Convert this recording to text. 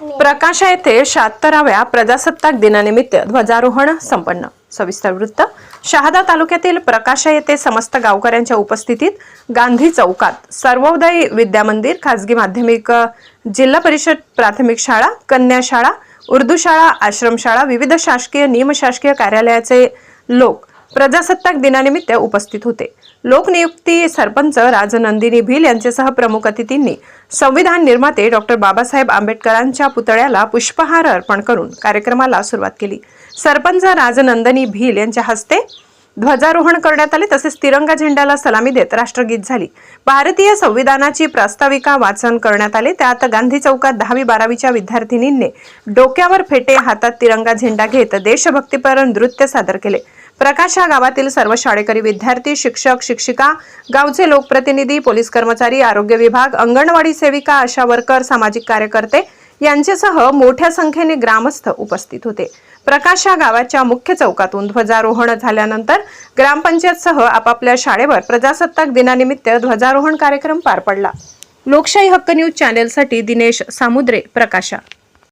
प्रकाशा येथे शहात्तराव्या प्रजासत्ताक दिनानिमित्त ध्वजारोहण संपन्न. सविस्तर वृत्त. शहादा तालुक्यातील प्रकाशा येथे समस्त गावकऱ्यांच्या उपस्थितीत गांधी चौकात सर्वोदय विद्या मंदिर खाजगी माध्यमिक जिल्हा परिषद प्राथमिक शाळा कन्या शाळा उर्दू शाळा आश्रमशाळा विविध शासकीय निमशासकीय कार्यालयाचे लोक प्रजासत्ताक दिनानिमित्त उपस्थित होते. लोकनियुक्ती सरपंच राजनंदिनी भिल यांच्यासह प्रमुख अतिथींनी संविधान निर्माते डॉक्टर बाबासाहेब आंबेडकरांच्या पुतळ्याला पुष्पहार अर्पण करून कार्यक्रमाला सुरुवात केली. सरपंच राजनंदिनी भिल यांच्या हस्ते ध्वजारोहण करण्यात आले तसेच तिरंगा झेंड्याला सलामी देत राष्ट्रगीत झाली. भारतीय संविधानाची प्रास्ताविका वाचन करण्यात आले. त्यात गांधी चौकात दहावी बारावीच्या विद्यार्थिनींनी डोक्यावर फेटे हातात तिरंगा झेंडा घेत देशभक्तीपर नृत्य सादर केले. प्रकाश या गावातील सर्व शाळेकरी विद्यार्थी शिक्षक शिक्षिका गावचे लोकप्रतिनिधी पोलीस कर्मचारी आरोग्य विभाग अंगणवाडी सेविका आशा वर्कर सामाजिक कार्यकर्ते यांच्यासह मोठ्या संख्येने ग्रामस्थ उपस्थित होते. प्रकाश या गावाच्या मुख्य चौकातून ध्वजारोहण झाल्यानंतर ग्रामपंचायतसह आपापल्या शाळेवर प्रजासत्ताक दिनानिमित्त ध्वजारोहण कार्यक्रम पार पडला. लोकशाही हक्क न्यूज चॅनेलसाठी दिनेश सामुद्रे प्रकाशा.